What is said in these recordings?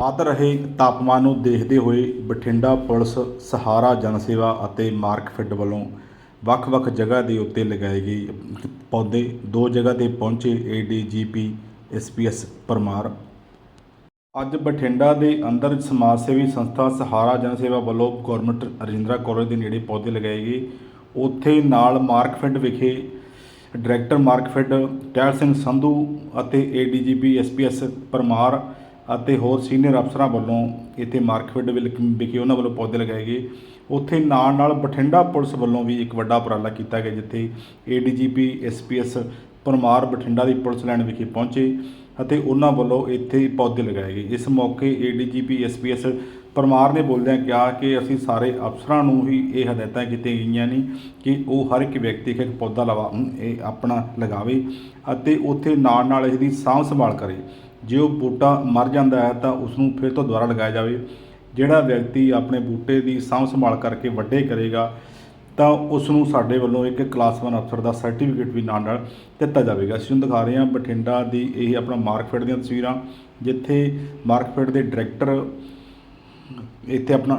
ਵੱਧ ਰਹੇ ਤਾਪਮਾਨ ਨੂੰ ਦੇਖਦੇ ਹੋਏ ਬਠਿੰਡਾ ਪੁਲਿਸ, ਸਹਾਰਾ ਜਨ ਸੇਵਾ ਅਤੇ ਮਾਰਕਫੈੱਡ ਵੱਲੋਂ ਵੱਖ-ਵੱਖ ਜਗ੍ਹਾ ਦੇ ਉੱਤੇ ਲਗਾਏ ਗਏ ਪੌਦੇ। ਦੋ ਜਗ੍ਹਾ ਤੇ ਪਹੁੰਚੇ ਏਡੀਜੀਪੀ ਐਸਪੀਐਸ ਪਰਮਾਰ। ਅੱਜ ਬਠਿੰਡਾ ਦੇ ਅੰਦਰ ਸਮਾਜ ਸੇਵੀ ਸੰਸਥਾ ਸਹਾਰਾ ਜਨ ਸੇਵਾ ਵੱਲੋਂ ਗਵਰਨਮੈਂਟ ਰਜਿੰਦਰਾ ਕਾਲਜ ਦੇ ਨੇੜੇ ਪੌਦੇ ਲਗਾਏ ਗਏ। ਉੱਥੇ ਨਾਲ ਮਾਰਕਫੈੱਡ ਵਿਖੇ ਡਾਇਰੈਕਟਰ ਮਾਰਕਫੈੱਡ ਟੈਲ ਸਿੰਘ ਸੰਧੂ ਅਤੇ ਏਡੀਜੀਪੀ ਐਸਪੀਐਸ ਪਰਮਾਰ ਅਤੇ ਹੋਰ ਸੀਨੀਅਰ ਅਫਸਰਾਂ ਵੱਲੋਂ ਇੱਥੇ ਮਾਰਕਫੈੱਡ ਵਿਖੇ ਉਹਨਾਂ ਵੱਲੋਂ ਪੌਦੇ ਲਗਾਏ ਗਏ। ਉੱਥੇ ਨਾਲ ਨਾਲ ਬਠਿੰਡਾ ਪੁਲਿਸ ਵੱਲੋਂ ਵੀ ਇੱਕ ਵੱਡਾ ਉਪਰਾਲਾ ਕੀਤਾ ਗਿਆ, ਜਿੱਥੇ ਏਡੀਜੀਪੀ ਐਸਪੀਐਸ ਪਰਮਾਰ ਬਠਿੰਡਾ ਦੀ ਪੁਲਿਸ ਲਾਈਨ ਵਿਖੇ ਪਹੁੰਚੇ ਅਤੇ ਉਹਨਾਂ ਵੱਲੋਂ ਇੱਥੇ ਪੌਦੇ ਲਗਾਏ ਗਏ। ਇਸ ਮੌਕੇ ਏਡੀਜੀਪੀ ਐਸਪੀਐਸ ਪਰਮਾਰ ਨੇ ਬੋਲਦਿਆਂ ਕਿਹਾ ਕਿ ਅਸੀਂ ਸਾਰੇ ਅਫਸਰਾਂ ਨੂੰ ਹੀ ਇਹ ਹਦਾਇਤਾਂ ਕੀਤੀਆਂ ਗਈਆਂ ਨੇ ਕਿ ਉਹ ਹਰ ਇੱਕ ਵਿਅਕਤੀ ਇੱਕ ਪੌਦਾ ਲਵਾ, ਇਹ ਆਪਣਾ ਲਗਾਵੇ ਅਤੇ ਉੱਥੇ ਨਾਲ ਨਾਲ ਇਹਦੀ ਸਾਂਭ ਸੰਭਾਲ ਕਰੇ। ਜੇ ਉਹ ਬੂਟਾ ਮਰ ਜਾਂਦਾ ਹੈ ਤਾਂ ਉਸ ਨੂੰ ਫਿਰ ਤੋਂ ਦੁਬਾਰਾ ਲਗਾਇਆ ਜਾਵੇ। ਜਿਹੜਾ ਵਿਅਕਤੀ ਆਪਣੇ ਬੂਟੇ ਦੀ ਸਾਂਭ ਸੰਭਾਲ ਕਰਕੇ ਵੱਡੇ ਕਰੇਗਾ, ਤਾਂ ਉਸ ਨੂੰ ਸਾਡੇ ਵੱਲੋਂ ਇੱਕ ਕਲਾਸ 1 ਅਫਸਰ ਦਾ ਸਰਟੀਫਿਕੇਟ ਵੀ ਨਾਲ ਨਾਲ ਦਿੱਤਾ ਜਾਵੇਗਾ। ਅਸੀਂ ਤੁਹਾਨੂੰ ਦਿਖਾ ਰਹੇ ਹਾਂ ਬਠਿੰਡਾ ਦੀ ਇਹ ਆਪਣਾ ਮਾਰਕਫੈੱਡ ਦੀਆਂ ਤਸਵੀਰਾਂ, ਜਿੱਥੇ ਮਾਰਕਫੈੱਡ ਦੇ ਡਾਇਰੈਕਟਰ ਇੱਥੇ ਆਪਣਾ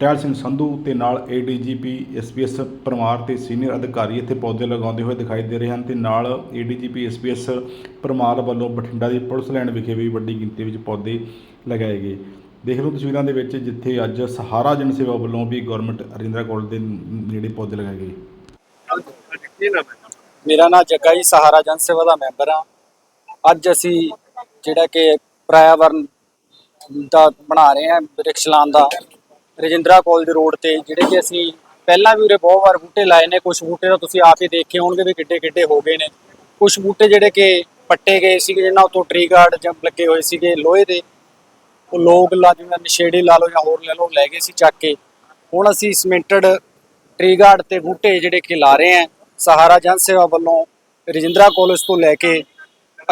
ਟਹਿਲ ਸਿੰਘ ਸੰਧੂ ਤੇ ਨਾਲ ਏਡੀਜੀਪੀ ਐਸਪੀਐਸ ਪਰਮਾਰ ਤੇ ਸੀਨੀਅਰ ਅਧਿਕਾਰੀ ਇੱਥੇ ਪੌਦੇ ਲਗਾਉਂਦੇ ਹੋਏ ਦਿਖਾਈ ਦੇ ਰਹੇ ਹਨ ਤੇ ਨਾਲ ਏਡੀਜੀਪੀ ਐਸਪੀਐਸ ਪਰਮਾਰ ਵੱਲੋਂ ਬਠਿੰਡਾ ਦੀ ਪੁਲਿਸ ਲਾਈਨ ਵਿਖੇ ਵੀ ਵੱਡੀ ਗਿਣਤੀ ਵਿੱਚ ਪੌਦੇ ਲਗਾਏ ਗਏ। ਦੇਖ ਲਓ ਤਸਵੀਰਾਂ ਦੇ ਵਿੱਚ ਜਿੱਥੇ ਅੱਜ ਸਹਾਰਾ ਜਨ ਸੇਵਾ ਵੱਲੋਂ ਵੀ ਗਵਰਨਮੈਂਟ ਅਰਿੰਦਰਾ ਕਾਲਜ ਦੇ ਨੇੜੇ ਪੌਦੇ ਲਗਾਏ ਗਏ। ਮੇਰਾ ਨਾਮ ਜੱਗਾ ਜੀ, ਸਹਾਰਾ ਜਨ ਸੇਵਾ ਦਾ ਮੈਂਬਰ ਆ ਅੱਜ ਅਸੀਂ ਜਿਹੜਾ ਕਿ ਪ੍ਰਾਇਆਵਰਨ ਦਾ ਬਣਾ ਰਹੇ ਹਾਂ ਬ੍ਰਿਕਸ਼ ਲਾਉਣ ਦਾ। ਰਜਿੰਦਰਾ ਕਾਲਜ ਰੋਡ ਤੇ ਜਿਹੜੇ ਕਿ ਅਸੀਂ ਪਹਿਲਾਂ ਵੀ ਉਰੇ ਬਹੁਤ ਵਾਰ ਬੂਟੇ ਲਾਏ ਨੇ। ਕੁਝ ਬੂਟੇ ਤਾਂ ਤੁਸੀਂ ਆਪ ਹੀ ਦੇਖੇ ਹੋਣਗੇ ਵੀ ਕਿੱਡੇ ਕਿੱਡੇ ਹੋ ਗਏ ਨੇ। ਕੁਝ ਬੂਟੇ ਜਿਹੜੇ ਕਿ ਪੱਟੇ ਗਏ ਸੀਗੇ ਜਿਹਨਾਂ ਉਤੋਂ ਟਰੀ ਗਾਰਡ ਜੰਪ ਲੱਗੇ ਹੋਏ ਸੀਗੇ ਲੋਹੇ ਦੇ। ਉਹ ਲੋਕ ਲਾ ਜਿਵੇਂ ਨਸ਼ੇੜੀ ਲਾ ਲਓ ਜਾਂ ਹੋਰ ਲੈ ਲਓ, ਲੈ ਗਏ ਸੀ ਚੱਕ ਕੇ। ਹੁਣ ਅਸੀਂ ਸਿਮੈਂਟਡ ਟਰੀ ਗਾਰਡ ਤੇ ਬੂਟੇ ਜਿਹੜੇ ਕਿ ਲਾ ਰਹੇ ਹਾਂ। ਸਹਾਰਾ ਜਨ ਸੇਵਾ ਵੱਲੋਂ ਰਜਿੰਦਰਾ ਕਾਲਜ ਤੋਂ ਲੈ ਕੇ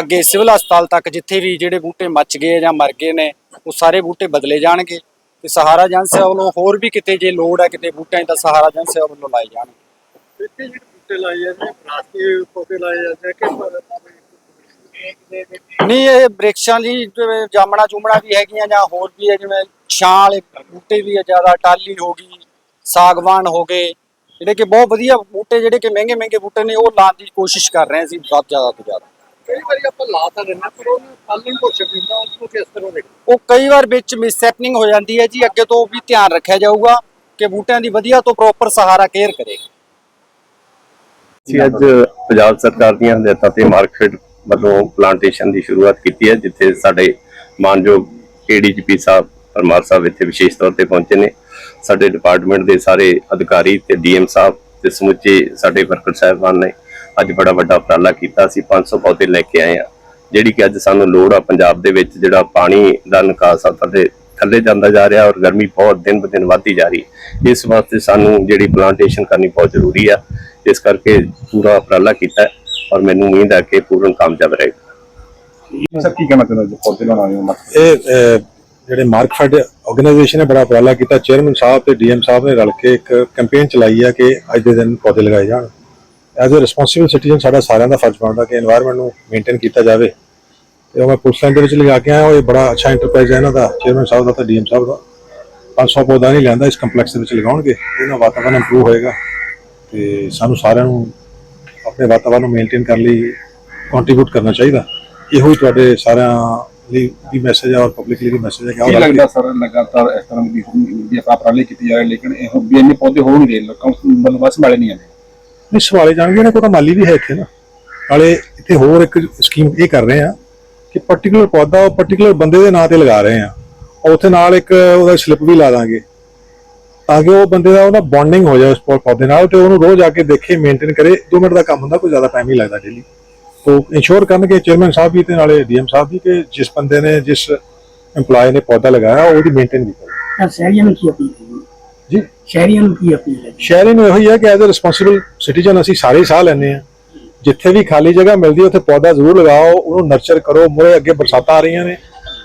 ਅੱਗੇ ਸਿਵਲ ਹਸਪਤਾਲ ਤੱਕ ਜਿੱਥੇ ਵੀ ਜਿਹੜੇ ਬੂਟੇ ਮੱਚ ਗਏ ਜਾਂ ਮਰ ਗਏ ਨੇ ਉਹ ਸਾਰੇ ਬੂਟੇ ਬਦਲੇ ਜਾਣਗੇ ਤੇ ਸਹਾਰਾ ਸੇਵਾ ਵੱਲੋਂ ਹੋਰ ਵੀ ਕਿਤੇ ਜੇ ਲੋੜ ਹੈ ਕਿਤੇ ਬੂਟਿਆਂ ਦੀ ਸਹਾਰਾ ਸੇਵਾ ਵੱਲੋਂ ਲਾਏ ਜਾਣਗੇ। ਇੱਥੇ ਜਿਹੜੇ ਬੂਟੇ ਲਾਏ ਜਾਂਦੇ ਪਲਾਸਟਿਕ ਪੌਦੇ ਲਾਏ ਜਾਂਦੇ ਕਿ ਨਹੀਂ ਇਹ ਬ੍ਰਿਕਸ਼ਾਂ ਦੀ ਜਾਮਣਾ ਚੂਮਣਾ ਵੀ ਹੈਗੀਆਂ ਜਾਂ ਹੋਰ ਵੀ ਹੈ ਜਿਵੇਂ ਛਾਂ ਵਾਲੇ ਬੂਟੇ ਵੀ ਹੈ ਜ਼ਿਆਦਾ ਟਾਲੀ ਹੋ ਗਈ ਸਾਗਵਾਨ ਹੋ ਗਏ ਜਿਹੜੇ ਕਿ ਬਹੁਤ ਵਧੀਆ ਬੂਟੇ ਜਿਹੜੇ ਕਿ ਮਹਿੰਗੇ ਮਹਿੰਗੇ ਬੂਟੇ ਨੇ ਉਹ ਲਾਉਣ ਦੀ ਕੋਸ਼ਿਸ਼ ਕਰ ਰਹੇ ਸੀ ਬਹੁਤ ਜ਼ਿਆਦਾ ਤੋਂ ਜ਼ਿਆਦਾ। ਕਈ ਵਾਰੀ ਆਪਾਂ ਲਾ ਤਾਂ ਦਿੰਦੇ ਹਾਂ, ਪਰ ਉਹਨੂੰ ਪਾਲਣ ਪੋਸ਼ਣ ਦਿੰਦਾ ਉਸ ਨੂੰ ਕਿਸ ਤਰ੍ਹਾਂ ਦੇਖ ਉਹ ਕਈ ਵਾਰ ਵਿੱਚ ਮਿਸਸੈਪਨਿੰਗ ਹੋ ਜਾਂਦੀ ਹੈ ਜੀ ਅੱਗੇ ਤੋਂ ਵੀ ਧਿਆਨ ਰੱਖਿਆ ਜਾਊਗਾ ਕਿ ਬੂਟਿਆਂ ਦੀ ਵਧੀਆ ਤੋਂ ਪ੍ਰੋਪਰ ਸਹਾਰਾ ਕੇਅਰ ਕਰੇ। ਅਸੀਂ ਅੱਜ ਪੰਜਾਬ ਸਰਕਾਰ ਦੀਆਂ ਹਦਾਇਤਾਂ ਤੇ ਮਾਰਕੀਟ ਵੱਲੋਂ ਪਲਾਂਟੇਸ਼ਨ ਦੀ ਸ਼ੁਰੂਆਤ ਕੀਤੀ ਹੈ ਜਿੱਥੇ ਸਾਡੇ ਮਾਨਯੋਗ ਏਡੀਜੀਪੀ ਸਾਹਿਬ ਪਰਮਾਰ ਸਾਹਿਬ ਇੱਥੇ ਵਿਸ਼ੇਸ਼ ਤੌਰ ਤੇ ਪਹੁੰਚੇ ਨੇ। ਸਾਡੇ ਡਿਪਾਰਟਮੈਂਟ ਦੇ ਸਾਰੇ ਅਧਿਕਾਰੀ ਤੇ ਡੀਐਮ ਸਾਹਿਬ ਤੇ ਸਮੁੱਚੇ ਸਾਡੇ ਵਰਕਰ ਸਾਹਿਬਾਨ ਨੇ। ਅੱਜ ਬੜਾ ਵੱਡਾ ਉਪਰਾਲਾ ਕੀਤਾ ਅਸੀਂ 500 ਪੌਦੇ ਲੈ ਕੇ ਆਏ ਆ ਜਿਹੜੀ ਕਿ ਅੱਜ ਸਾਨੂੰ ਲੋੜ ਆ ਪੰਜਾਬ ਦੇ ਵਿੱਚ ਜਿਹੜਾ ਪਾਣੀ ਦਾ ਨਿਕਾਸ ਆ ਥੱਲੇ ਥੱਲੇ ਜਾਂਦਾ ਜਾ ਰਿਹਾ ਔਰ ਗਰਮੀ ਬਹੁਤ ਦਿਨ ਬ ਦਿਨ ਵੱਧਦੀ ਜਾ ਰਹੀ ਹੈ। ਇਸ ਵਾਸਤੇ ਸਾਨੂੰ ਜਿਹੜੀ ਪਲਾਂਟੇਸ਼ਨ ਕਰਨੀ ਬਹੁਤ ਜ਼ਰੂਰੀ ਆ ਇਸ ਕਰਕੇ ਪੂਰਾ ਉਪਰਾਲਾ ਕੀਤਾ ਔਰ ਮੈਨੂੰ ਉਮੀਦ ਹੈ ਕਿ ਪੂਰਨ ਕਾਮਯਾਬ ਰਹੇਗਾ। ਸਰ ਕੀ ਕਹਿਣਾ ਚਾਹੁੰਦੇ ਹੋ ਜੀ? ਪੌਦੇ ਲਾਉਣਾ ਇਹ ਜਿਹੜੇ ਮਾਰਕਫੈਡ ਆਰਗੇਨਾਈਜੇਸ਼ਨ ਨੇ ਬੜਾ ਉਪਰਾਲਾ ਕੀਤਾ ਚੇਅਰਮੈਨ ਸਾਹਿਬ ਤੇ ਡੀਐਮ ਸਾਹਿਬ ਨੇ ਰਲ ਕੇ ਇੱਕ ਕੈਂਪੇਨ ਚਲਾਈ ਹੈ ਕਿ ਅੱਜ ਦੇ ਦਿਨ ਪੌਦੇ ਲਗਾਏ ਜਾਣ। ਐਜ਼ ਅ ਰਿਸਪੌਂਸਿਬਲ ਸਿਟੀਜ਼ਨ ਸਾਡਾ ਸਾਰਿਆਂ ਦਾ ਫਰਜ਼ ਬਣਦਾ ਕਿ এনवायरमेंट ਨੂੰ ਮੇਨਟੇਨ ਕੀਤਾ ਜਾਵੇ। ਤੇ ਉਹ ਮੈਂ ਪੁਲਿਸ ਲਾਈਨ ਦੇ ਵਿੱਚ ਲਗਾ ਕੇ ਆਇਆ ਉਹ ਇਹ ਬੜਾ ਅੱਛਾ ਇੰਟਰਪ੍ਰਾਈਜ਼ ਹੈ ਇਹਨਾਂ ਦਾ ਚੇਅਰਮੈਨ ਸਾਹਿਬ ਦਾ ਤੇ ਡੀਐਮ ਸਾਹਿਬ ਦਾ। 500 ਪੌਦਾ ਨਹੀਂ ਲੈਂਦਾ ਇਸ ਕੰਪਲੈਕਸ ਦੇ ਵਿੱਚ ਲਗਾਉਣਗੇ ਇਹਨਾਂ ਵਾਤਾਵਰਨ ਇੰਪਰੂਵ ਹੋਏਗਾ। ਤੇ ਸਾਨੂੰ ਸਾਰਿਆਂ ਨੂੰ ਆਪਣੇ ਵਾਤਾਵਰਨ ਨੂੰ ਮੇਨਟੇਨ ਕਰਨ ਲਈ ਕੰਟਰੀਬਿਊਟ ਕਰਨਾ ਚਾਹੀਦਾ। ਇਹੋ ਹੀ ਤੁਹਾਡੇ ਸਾਰਿਆਂ ਲਈ ਵੀ ਮੈਸੇਜ ਹੈ ਔਰ ਪਬਲਿਕ ਲਈ ਵੀ ਮੈਸੇਜ ਹੈ ਕਿ ਆਹ ਲੱਗਦਾ ਸਰ ਲਗਾਤਾਰ ਇਸ ਤਰ੍ਹਾਂ ਦੀ ਮੀਡੀਆ ਪ੍ਰਾਪਰਾਲੀ ਕੀਤੀ ਜਾ ਰਹੀ ਲੇਕਿਨ ਇਹ ਵੀ ਇੰਨੇ ਪੌਦੇ ਹੋ ਲੋਕਾਂ ਨੂੰ ਬਸ ਮਾਲੇ ਨਹੀਂ ਆਉਂਦੇ ਨਹੀਂ, ਸਵਾਲੇ ਜਾਣਗੇ ਨਾ ਕੋਈ ਤਾਂ ਮਾਲੀ ਵੀ ਹੈ ਇੱਥੇ ਨਾ। ਨਾਲੇ ਇੱਥੇ ਹੋਰ ਇੱਕ ਸਕੀਮ ਇਹ ਕਰ ਰਹੇ ਆ ਕਿ ਪਾਰਟਿਕੂਲਰ ਪੌਦਾ ਉਹ ਪਾਰਟਿਕੂਲਰ ਬੰਦੇ ਦੇ ਨਾਂ ਤੇ ਲਗਾ ਰਹੇ ਆ। ਉੱਥੇ ਨਾਲ ਇੱਕ ਉਹਦਾ ਸਲਿੱਪ ਵੀ ਲਾ ਦਾਂਗੇ, ਤਾਂ ਕਿ ਉਹ ਬੰਦੇ ਦਾ ਉਹਦਾ ਬੌਂਡਿੰਗ ਹੋ ਜਾਏ ਉਸ ਪੌਦੇ ਨਾਲ ਤੇ ਉਹਨੂੰ ਰੋਜ਼ ਆ ਕੇ ਦੇਖੇ ਮੇਨਟੇਨ ਕਰੇ। 2 ਮਿੰਟ ਦਾ ਕੰਮ ਹੁੰਦਾ, ਕੋਈ ਜ਼ਿਆਦਾ ਟਾਈਮ ਨਹੀਂ ਲੱਗਦਾ ਡੇਲੀ ਤੋ ਇੰਸ਼ੋਰ ਕਰਨਗੇ ਚੇਅਰਮੈਨ ਸਾਹਿਬ ਵੀ ਤੇ ਨਾਲੇ ਡੀਐਮ ਸਾਹਿਬ ਵੀ ਕਿ ਜਿਸ ਬੰਦੇ ਨੇ, ਜਿਸ EMPLOYE ਨੇ ਪੌਦਾ ਲਗਾਇਆ ਉਹਦੀ ਮੇਨਟੇਨ ਵੀ ਕਰੇ ਤਾਂ ਸ਼ਹਿਰੀਆਂ ਨੂੰ ਕੀ ਅਪੀਲ ਜੀ। ਸ਼ਹਿਰੀਆਂ ਨੂੰ ਕੀ ਅਪੀਲ ਹੈ ਸ਼ਹਿਰੀ ਨੂੰ ਇਹੋ ਹੀ ਹੈ ਕਿ ਐਜ਼ ਅ ਰਿਸਪੌਂਸਿਬਲ ਸਿਟੀਜ਼ਨ ਅਸੀਂ ਸਾਰੇ ਹੀ ਸਾਹ ਲੈਂਦੇ ਆ ਜਿੱਥੇ ਵੀ ਖਾਲੀ ਜਗ੍ਹਾ ਮਿਲਦੀ ਹੈ ਉੱਥੇ ਪੌਦਾ ਜ਼ਰੂਰ ਲਗਾਓ ਉਹਨੂੰ ਨਰਚਰ ਕਰੋ। ਮੁਰੇ ਅੱਗੇ ਬਰਸਾਤਾਂ ਆ ਰਹੀਆਂ ਨੇ।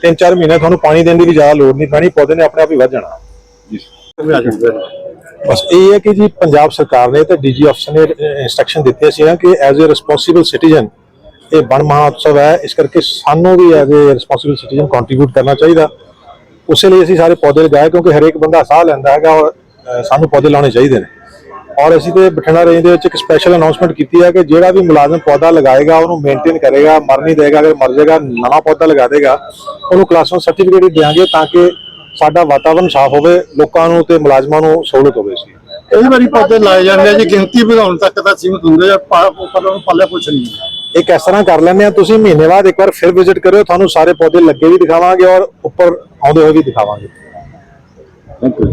ਤਿੰਨ ਚਾਰ ਮਹੀਨੇ ਤੁਹਾਨੂੰ ਪਾਣੀ ਦੇਣ ਦੀ ਵੀ ਜ਼ਿਆਦਾ ਲੋੜ ਨਹੀਂ ਪੈਣੀ ਪੌਦੇ ਨੇ ਆਪਣੇ ਆਪ ਹੀ ਵੱਧ ਜਾਣਾ। ਬਸ ਇਹ ਹੈ ਕਿ ਜੀ ਪੰਜਾਬ ਸਰਕਾਰ ਨੇ ਤੇ ਡੀਜੀ ਅਫਸਰ ਨੇ ਇਨਸਟਰਕਸ਼ਨ ਦਿੱਤੇ ਸੀ ਕਿ ਐਜ਼ ਅ ਰਿਸਪੌਂਸਿਬਲ ਸਿਟੀਜ਼ਨ ਇਹ ਬਣ ਮਹਾਉਤਸਵ ਹੈ। ਇਸ ਕਰਕੇ ਸਾਨੂੰ ਵੀ as a responsible citizen contribute ਕਰਨਾ ਚਾਹੀਦਾ। ਉਸੇ ਲਈ ਅਸੀਂ ਸਾਰੇ ਪੌਦੇ ਲਗਾਏ ਕਿਉਂਕਿ ਹਰੇਕ ਬੰਦਾ ਸਾਹ ਲੈਂਦਾ ਹੈਗਾ ਔਰ ਸਾਨੂੰ ਪੌਦੇ ਲਾਉਣੇ ਚਾਹੀਦੇ ਨੇ। ਔਰ ਅਸੀਂ ਤੇ ਬਠਿੰਡਾ ਰੇਂਜ ਦੇ ਵਿੱਚ ਇੱਕ ਸਪੈਸ਼ਲ ਅਨਾਉਂਸਮੈਂਟ ਕੀਤੀ ਹੈ ਕਿ ਜਿਹੜਾ ਵੀ ਮੁਲਾਜ਼ਮ ਪੌਦਾ ਲਗਾਏਗਾ ਉਹਨੂੰ ਮੇਨਟੇਨ ਕਰੇਗਾ ਮਰ ਨਹੀਂ ਦੇਗਾ ਅਗਰ ਮਰ ਜਾਏਗਾ ਨਵਾਂ ਪੌਦਾ ਲਗਾ ਦੇਗਾ ਉਹਨੂੰ ਕਲਾਸ 1 ਸਰਟੀਫਿਕੇਟ ਹੀ ਦੇਵਾਂਗੇ ਤਾਂ ਕਿ ਸਾਡਾ ਵਾਤਾਵਰਨ ਸਾਫ਼ ਹੋਵੇ ਲੋਕਾਂ ਨੂੰ ਤੇ ਮੁਲਾਜ਼ਮਾਂ ਨੂੰ ਸਹੂਲਤ ਹੋਵੇ ਸੀ ਕਈ ਵਾਰੀ ਪੌਦੇ ਲਾਏ ਜਾਂਦੇ ਆ ਜੀ ਗਿਣਤੀ ਵਧਾਉਣ ਤੱਕ ਤਾਂ ਸੀਮਿਤ ਹੁੰਦੇ ਆ ਪਰ ਉਹਨੂੰ ਪੱਲੇ ਕੁਛ ਨਹੀਂ ਇੱਕ ਇਸ ਤਰ੍ਹਾਂ ਕਰ ਲੈਂਦੇ ਆ ਤੁਸੀਂ ਮਹੀਨੇ ਬਾਅਦ ਇੱਕ ਵਾਰ ਫਿਰ ਵਿਜ਼ਿਟ ਕਰਿਓ ਤੁਹਾਨੂੰ ਸਾਰੇ ਪੌਦੇ ਲੱਗੇ ਵੀ ਦਿਖਾਵਾਂਗੇ ਔਰ ਉੱਪਰ ਆਉਂਦੇ ਹੋਏ ਵੀ ਦਿਖਾਵਾਂਗੇ। Thank you